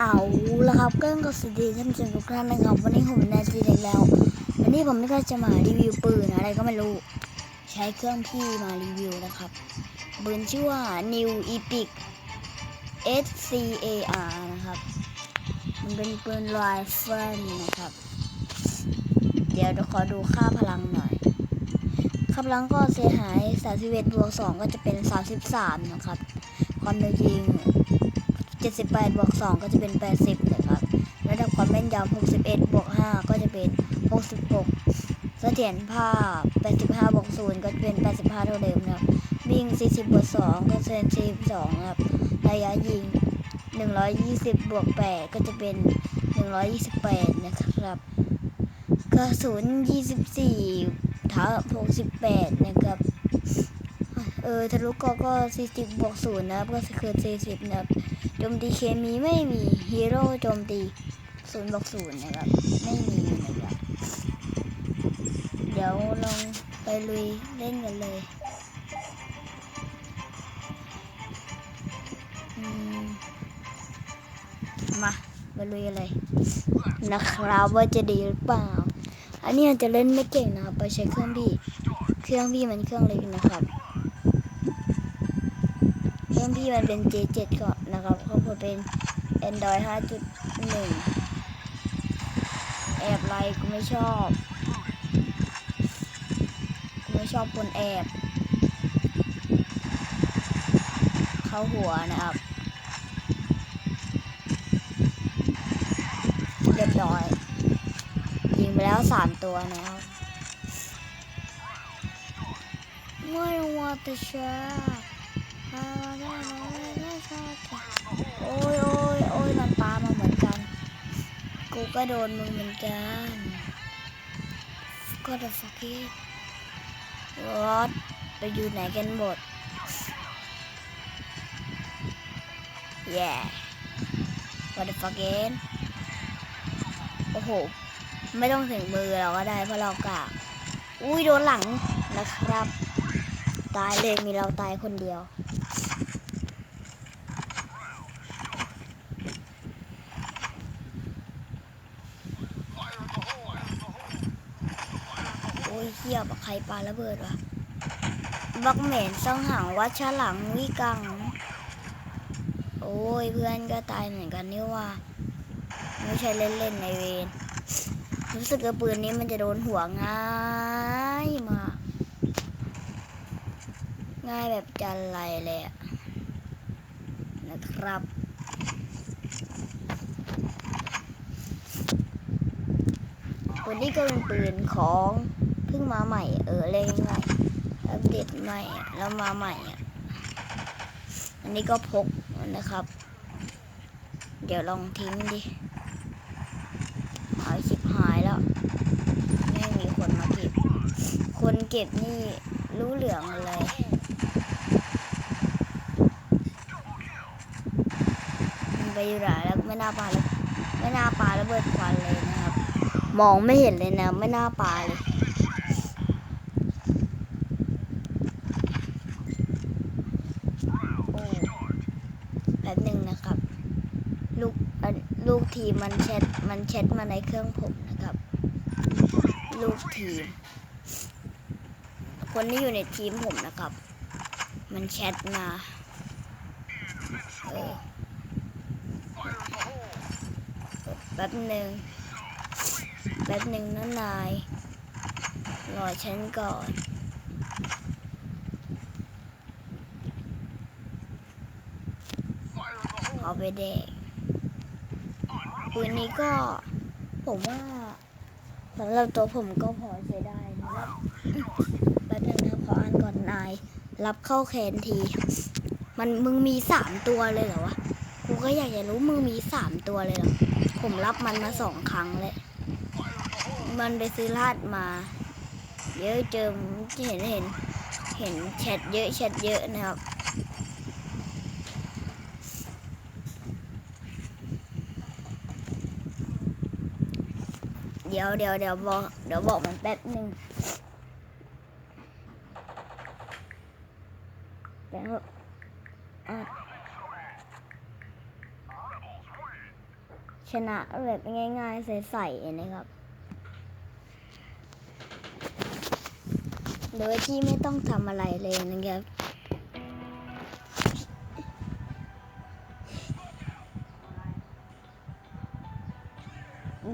เอาละครับก็ต้องสวัสดีท่านผู้ชมทุกท่านนะครับวันนี้ผมแนนจีเด็กแล้ววันนี้ผมไม่ก็จะมารีวิวปืนอะไรก็ไม่รู้ ใช้เครื่องพี่มารีวิวนะครับปืนชื่อว่า New Epic SCAR นะครับ มันเป็นปืนไรเฟิลนะครับ เดี๋ยวเราขอดูค่าพลังหน่อยค่าพลังก็เสียหาย31บวก2ก็จะเป็น 33 นะครับ ความเร็วยิง 78บวก2ก็จะเป็น 80นะครับระดับความแม่นยำ61บวก5ก็จะเป็น 66 เสถียรภาพ 85บวก0ก็จะเป็น 85 เท่าเดิมนะครับวิ่ง 40บวก2ก็จะเป็น42นะครับระยะยิง 120บวก8ก็จะเป็น 128 นะครับกระสุน24ทับ68 นะครับ เออทะลุก็ก็40บวก0นะครับ ก็คือ40นะครับโจมตีเคมีไม่มีฮีโร่โจมตีศูนย์บวกศูนย์นะครับ ไม่มีนะครับ เดี๋ยวลองไปลุยเล่นกันเลยมาไปลุยเลยนะครับว่าจะดีหรือเปล่า อันนี้อาจจะเล่นไม่เก่งนะครับ ไปใช้เครื่องพี่เครื่องพี่มันเครื่องเล็กนะครับ รื่องพี่มันเป็น J7 ก่อนนะครับก็คือเป็น Android 5.1 แอบไลค์กูไม่ชอบ กูไม่ชอบคนแอบ เข้าหัวนะครับ เรียบร้อย ยิงไปแล้วสามตัวนะครับ ไม่ว่าจะชา โอ้ยโอ้ยโอ้ยมันปามาเหมือนกัน กูก็โดนมึงเหมือนกัน ก็จะฟักกี้รถไปอยู่ไหนกันหมดแย่ what the fuck โอ้โห ไม่ต้องถึงมือเราก็ได้เพราะเรากาอุ้ยโดนหลังนะครับ ตายเลยมีเราตายคนเดียว โอ้ยเฮียบักใครปาระเบิดวะบักเหม็นซ่องหังวัดชหลังวิกัง โอ้ยเพื่อนก็ตายเหมือนกันนี่ว่าไม่ใช่เล่นๆในเวรรู้สึกว่าปืนนี้มันจะโดนหัวง่ายมากง่ายแบบจันไรเลยนะครับปืนนี้ก็เป็นปืนของ พิ่งมาใหม่ เออเล่นใหม่ อัปเดตใหม่ แล้วมาใหม่อันนี้ก็พกนะครับ เดี๋ยวลองทิ้งดิหายชิบหายแล้ว ไม่มีคนมาเก็บ คนเก็บนี่รู้เหลืองเลยมันไปอยู่ไหนแล้วไม่น่าปาแล้วไม่น่าปาระเบิดควันเลยนะครับ มองไม่เห็นเลยนะ ไม่น่าปาเลย โอ้แป๊บหนึ่งนะครับ ลูกอันลูก ทีมมันแชทมันแชทมาในเครื่องผมนะครับลูกทีม คนที่อยู่ในทีมผมนะครับ มันแชทมาแป๊บหนึ่งแป๊บหนึ่งนะนายรอฉันก่อนเอาไปเด็ก ปืนนี้ก็ผมว่าสำหรับตัวผมก็พอใช้ได้นะครับแป๊บนึงนะขออ่านก่อนนาย รับเข้าแคนที มันมึงมีสามตัวเลยเหรอวะกูก็อยากจะรู้มึงมีสามตัวเลยเหรอผมรับมันมาสองครั้งเลย มันไปซื้อลาดมา เยอะเจอเห็นเห็น เห็นแชทเยอะแชทเยอะนะครับ เดี๋ยวเดี๋ยวเดี๋ยวบอกเดี๋ยวบอกมันแป๊บหนึ่งแล้วชนะแบบง่ายๆใส่ๆนะครับ โดยที่ไม่ต้องทำอะไรเลยนะครับ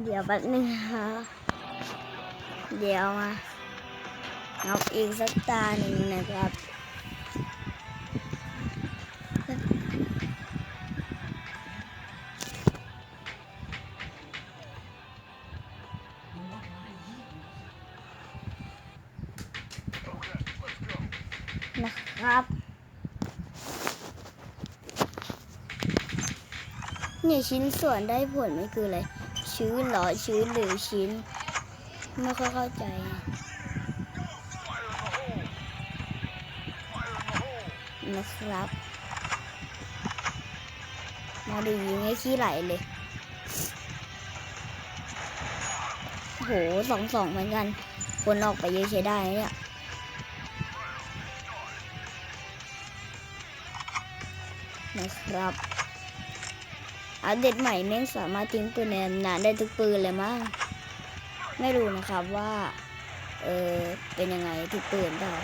เดี๋ยวแป๊บนึงนะคะเดี๋ยวมาเอาอีกสักตาหนึ่งนะครับนะครับเนี่ยชิ้นส่วนได้ผลไม่คืออะไร ชื้นหรอชื้นหรือชิ้น ไม่ค่อยเข้าใจนะครับมาดูยิงให้ขี้ไหลเลยโอ้โหสองสองเหมือนกัน คนออกไปเยอะใช้ได้เนี่ยนะครับ อัปเดตใหม่แม่งสามารถทิ้งปืนในนานได้ทุกปืนเลยมั้งไม่รู้นะครับว่า เออเป็นยังไงทุกปืนเปล่า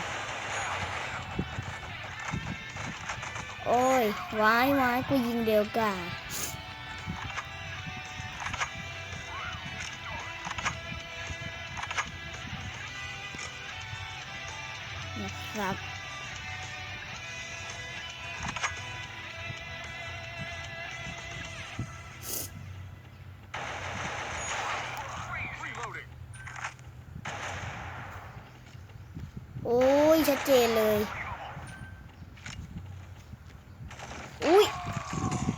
โอ้ยวายวายกูยิงเร็วกานะครับ ชัดเจนเลย อุ้ย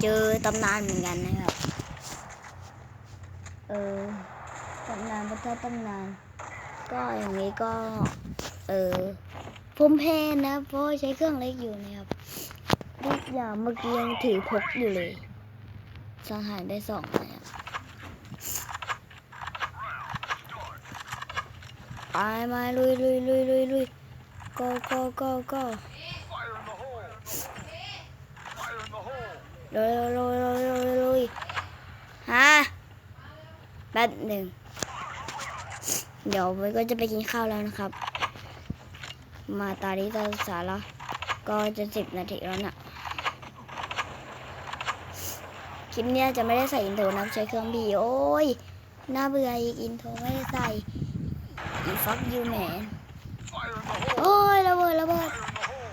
เจอตำนานเหมือนกันนะครับ เออตำนานพระเจ้าตำนาน ก็อย่างนี้ก็ เออผมแพ้นะเพราะใช้เครื่องเล็กอยู่นะครับทุกอย่างเมื่อกี้ยังถือพกอยู่เลย สังหารได้สองนะครับไปมาลุยลุยลุยลุยลุย go go go go ลุยลุยลุยลุยลุยฮะแป๊บหนึ่ง เดี๋ยวมันก็จะไปกินข้าวแล้วนะครับ มาตาดีตาสาแล้วก็จะสิบนาทีแล้วน่ะคลิปเนี้ยจะไม่ได้ใส่อินโทรนะใช้เครื่องบีโอ้ยน่าเบื่ออีกอินโทรไม่ได้ใส่อีฟักยูแมน Fire in the hole! โอ้ยระเบิดระเบิด Fire in the hole!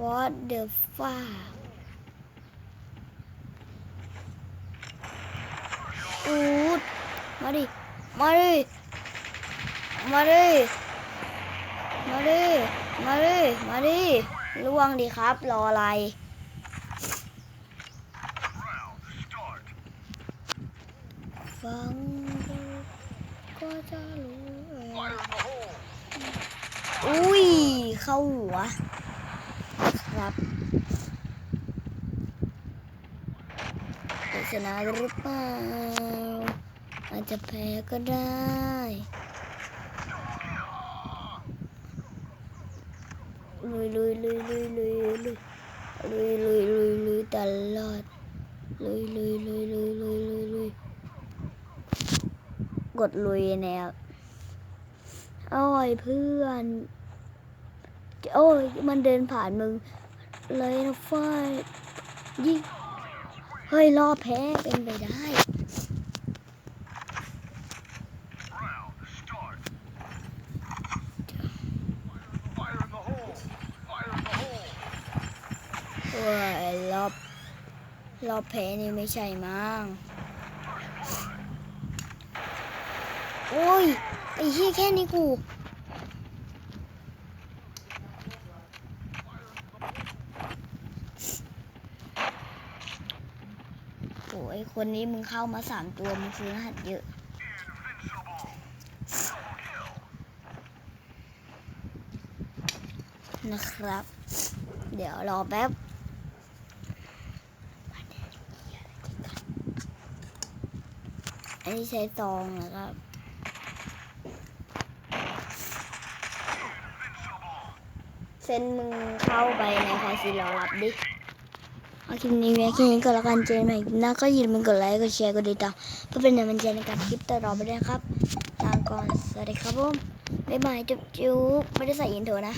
What the fuck อูดมาดิ มาดิ มาดิ มาดิ มาดิ มาดิล่วงดิครับ รออะไรฟังก็จะรู้อุ้ย เข้าหัว ครับ จะชนะหรือเปล่า อาจจะแพ้ก็ได้ลุยลุยลุยลุยลุยลุยลุยลุยลุยลุยตลอดลุยลุยลุยลุยลุยลุยลุยกดลุยแนวโอ้ยเพื่อน โอ้ยมันเดินผ่านมึงเลยนะฝ้ายิง เฮ้ยรอบแพ้เป็นไปได้เฮ้ยรอบรอบแพ้นี่ไม่ใช่มั้งโอ้ยไอ้ที่แค่นี้กู โอ้ย คนนี้มึงเข้ามาสามตัวมึงซื้อรหัสเยอะ นะครับ เดี๋ยวรอแป๊บอันนี้ใช้ตองนะครับเซนมึงเข้าไปในคาสิโนรับดิ คเอาคลิปนี้ไว้แค่นี้ก็แล้วกันเจอกันใหม่หน้าก็อย่าลืมกดไลค์กดแชร์กดติดตามเพื่อเป็นกำลังใจในการคลิปต่อๆไปด้วยครับลาก่อนสวัสดีครับผมบ๊ายบายจุ๊บจุ๊บไม่ได้ใส่อินโทรนะ